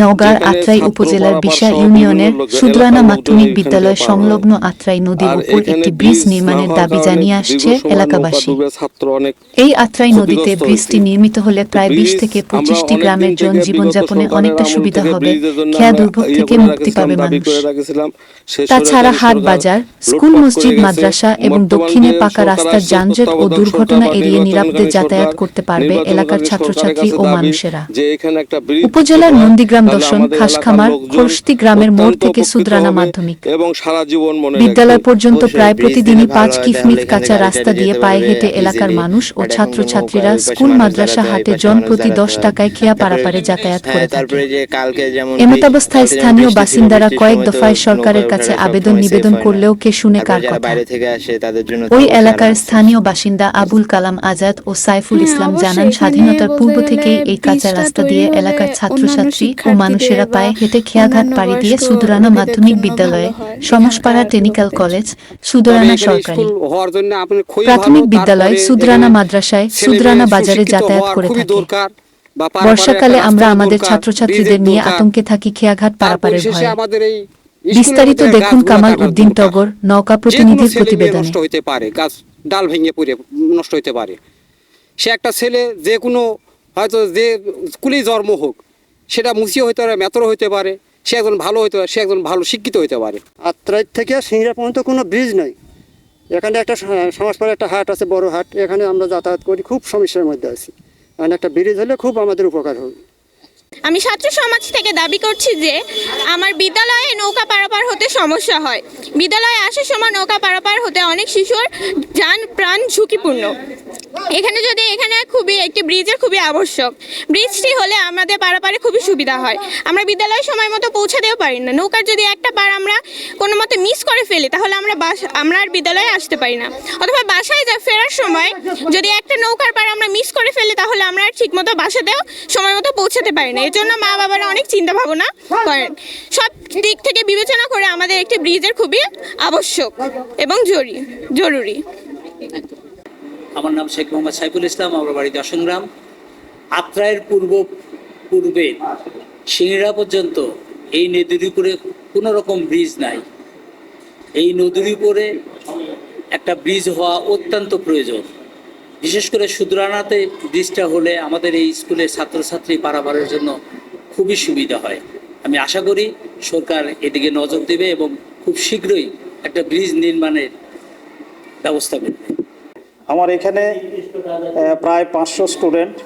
নওগাঁর আত্রাই উপজেলার বিশা ইউনিয়নের সুদ্রানা মাধ্যমিক বিদ্যালয় সংলগ্ন আত্রাই নদীর উপর একটি ব্রিজ নির্মাণের দাবি জানিয়ে আসছে এলাকাবাসী। এই আত্রাই নদীতে ব্রিজটি নির্মিত হলে প্রায় বিশ থেকে পঁচিশটি গ্রামের জন জীবনযাপনে অনেকটা সুবিধা হবে। খেয়া দুর্ভোগ ইয়ে থেকে মুক্তি পাবে মানুষ। তাছাড়া হাট বাজার স্কুল মসজিদ মাদ্রাসা এবং দক্ষিণে পাকা রাস্তার যানজট ও দুর্ঘটনা এড়িয়ে নিরাপদে যাতায়াত করতে পারবে এলাকার ছাত্রছাত্রী ও মানুষেরা উপজেলার নন্দীগ্রাম তাহলে দর্শন খাসখামার খরস্তি গ্রামের মোড় থেকে সুদ্রানা মাধ্যমিক। এবং সারা জীবন মনে বিদ্যালয় পর্যন্ত প্রায় প্রতিদিনই পাঁচ ভালো কিফমিট কাঁচা রাস্তা দিয়ে পায়ে হেঁটে এলাকার মানুষ ও ছাত্রছাত্রীরা স্কুল মাদ্রাসা হাটে জন প্রতি দশ টাকায় খেয়া পারাপারে যাতায়াত হ্যাঁ, করে থাকে। এমতাবস্থায় স্থানীয় বাসিন্দারা কয়েক দফায় সরকারের কাছে আবেদন নিবেদন। করলেও কে শুনে কার কথা। ওই এলাকার স্থানীয় বাসিন্দা আবুল কালাম আজাদ ও সাইফুল হ্যাঁ, ইসলাম জানান স্বাধীনতার পূর্ব থেকেই এই কাঁচা রাস্তা দিয়ে এলাকার ছাত্রছাত্রী ও মানুষেরা পায়ে হেঁটে খেয়াঘাট পাড়ি দিয়ে সুদরানা মাধ্যমিক বিদ্যালয়ে সমাজপাড়া টেকনিক্যাল কলেজ সুদরানা সরকারি। হওয়ার জন্য প্রাথমিক বিদ্যালয় সুদরানা মাদ্রাসায় সুদরানা বাজারে যাতায়াত করে থাকে। বর্ষাকালে আমরা আমাদের ছাত্রছাত্রীদের নিয়ে আতঙ্কে থাকি খেয়াঘাট পারাপারের ভয়ে। আমাদের এই বিস্তারিত দেখুন কামাল উদ্দিন টগর নৌকা প্রতিনিধির প্রতিবেদনে। নষ্ট হইতে পারে গাছ ডাল ভেঙে পড়ে নষ্ট হইতে পারে। সে একটা ছেলে যে কোনো হয়তো যে স্কুলেই জন্ম হোক সেটা মুসিও হইতে পারে, মেতরও হইতে পারে, সে একজন ভালো হইতে পারে, সে একজন ভালো শিক্ষিত হইতে পারে। আত্রাই থেকে সিংড়া পর্যন্ত কোনো ব্রিজ নেই। এখানে একটা স- সমাজপাড়ায় একটা হাট আছে, বড় হাট, এখানে আমরা যাতায়াত করি, খুব সমস্যার মধ্যে আছি। এখানে একটা ব্রিজ হলে খুব আমাদের উপকার হবে। আমি ছাত্র সমাজ থেকে দাবি করছি যে আমার বিদ্যালয়ে নৌকা পারাপার হতে সমস্যা হয়। বিদ্যালয়ে আসার সময় নৌকা পারাপার হতে অনেক শিশুর যান প্রাণ ঝুঁকিপূর্ণ। এখানে যদি এখানে খুবই একটি ব্রিজের খুবই আবশ্যক। ব্রিজটি হলে আমাদের পারাপারে খুবই সুবিধা হয়। আমরা বিদ্যালয়ে সময় মতো পৌঁছাতেও পারি না। নৌকার যদি একটা পার আমরা কোনো মতে মিস করে ফেলি, তাহলে আমরা বাস, আমরা আর বিদ্যালয়ে আসতে পারি না। অথবা বাসায় যা, ফেরার সময় যদি একটা নৌকার পার আমরা মিস করে ফেলি, তাহলে আমরা আর ঠিকমতো বাসাতেও সময় মতো পৌঁছাতে পারি না। এর জন্য মা বাবারা অনেক চিন্তা ভাবনা করেন। সব দিক থেকে বিবেচনা করে আমাদের একটি ব্রিজের খুবই আবশ্যক এবং জরুরি জরুরি। আমার নাম শেখ মোহাম্মদ সাইফুল ইসলাম আমার বাড়ি দশংগ্রাম আত্রায়ের পূর্ব পূর্বে সিংড়া পর্যন্ত এই নদীর উপরে কোনো রকম ব্রিজ নাই। এই নদীর উপরে একটা ব্রিজ হওয়া অত্যন্ত প্রয়োজন। বিশেষ করে সুদরানাতে ব্রিজটা হলে আমাদের এই স্কুলের ছাত্রছাত্রী পারাবারের জন্য খুবই সুবিধা হয়। আমি আশা করি সরকার এদিকে নজর দেবে এবং খুব শীঘ্রই একটা ব্রিজ নির্মাণের ব্যবস্থা করবে। আমার এখানে প্রায় পাঁচশো স্টুডেন্ট।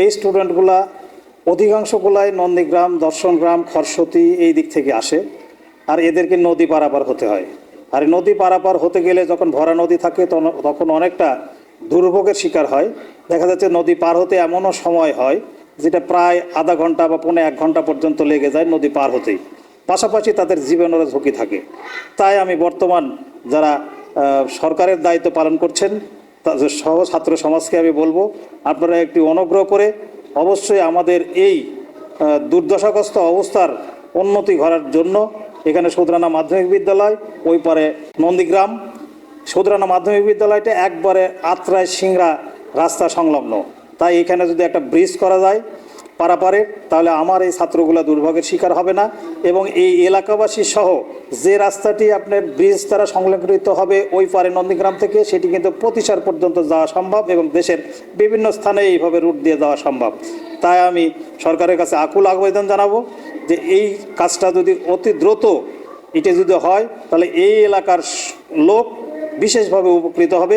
এই স্টুডেন্টগুলা অধিকাংশগুলাই নন্দীগ্রাম, দর্শনগ্রাম খরস্বতী এই দিক থেকে আসে। আর এদেরকে নদী পারাপার হতে হয়। আর নদী পারাপার হতে গেলে যখন ভরা নদী থাকে তখন অনেকটা দুর্ভোগের শিকার হয়। দেখা যাচ্ছে নদী পার হতে এমনও সময় হয়, যেটা প্রায় আধা ঘণ্টা বা পৌনে এক ঘণ্টা পর্যন্ত লেগে যায় নদী পার হতেই। পাশাপাশি তাদের জীবনেরও ঝুঁকি থাকে। তাই আমি বর্তমান যারা সরকারের দায়িত্ব পালন করছেন তাদের সহ ছাত্র সমাজকে আমি বলব, আপনারা একটি অনুগ্রহ করে অবশ্যই আমাদের এই দুর্দশাগ্রস্ত অবস্থার উন্নতি করার জন্য এখানে সুদরানা মাধ্যমিক বিদ্যালয়, ওই পারে নন্দীগ্রাম সুদরানা মাধ্যমিক বিদ্যালয়টা একবারে আত্রায় সিংড়া রাস্তা সংলগ্ন। তাই এখানে যদি একটা ব্রিজ করা যায় পারাপারে, তাহলে আমার এই ছাত্রগুলো দুর্ভোগের শিকার হবে না এবং এই এলাকাবাসী সহ যে রাস্তাটি আপনার ব্রিজ দ্বারা সংলগ্নিত হবে ওই পারে নন্দীগ্রাম থেকে, সেটি কিন্তু প্রতিসার পর্যন্ত যাওয়া সম্ভব এবং দেশের বিভিন্ন স্থানে এইভাবে রুট দিয়ে যাওয়া সম্ভব। তাই আমি সরকারের কাছে আকুল আবেদন জানাব যে এই কাজটা যদি অতি দ্রুত, এটা যদি হয়, তাহলে এই এলাকার লোক বিশেষভাবে উপকৃত হবে।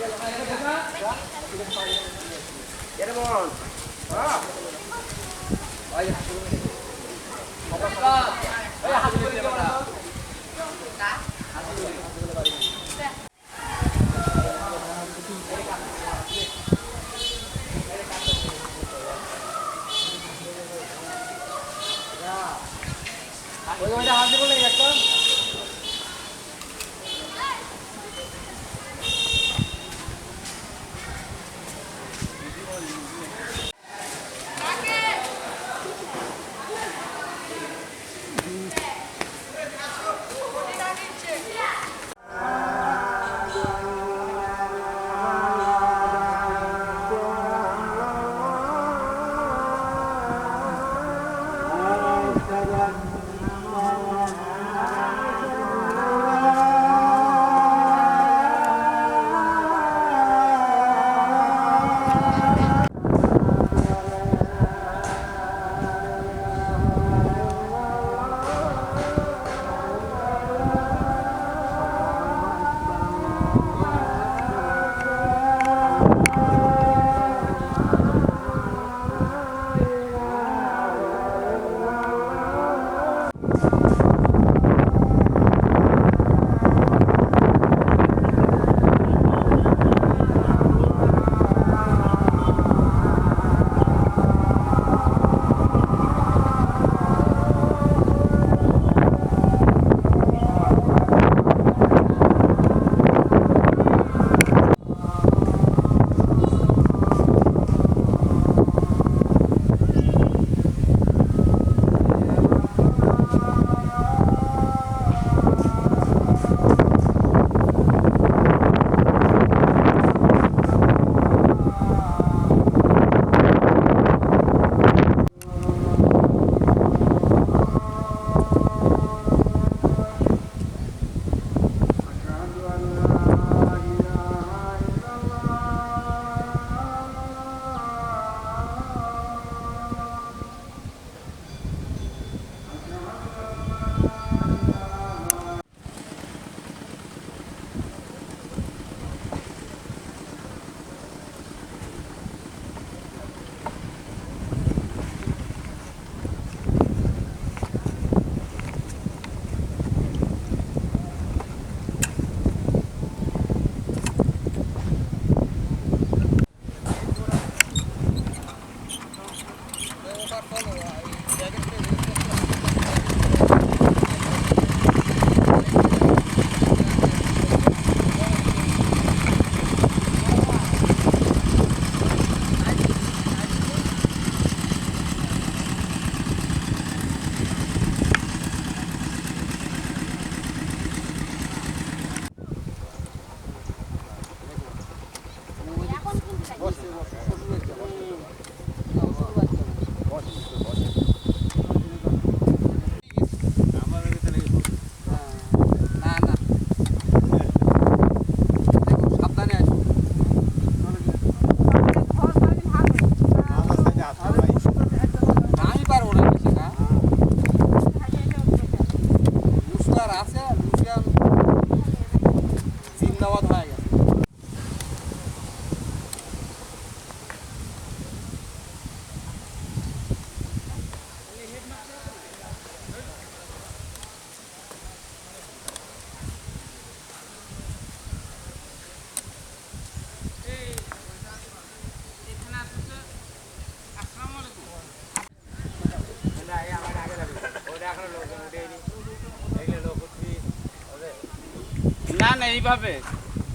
না না, এইভাবে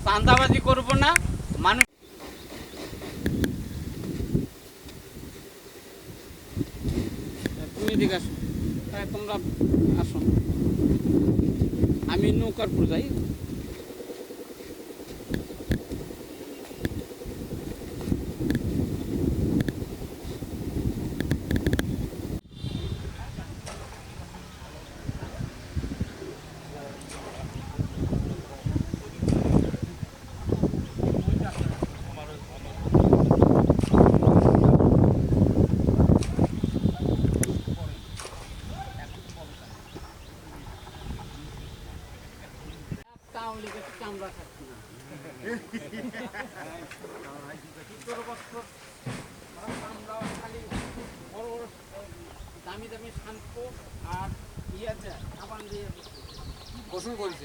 চান্দাবাজি করব না। মানুষ তুমি এদিকে আসো। তাই তোমরা আসো। আমি নৌকার যাই গোসল করেছে?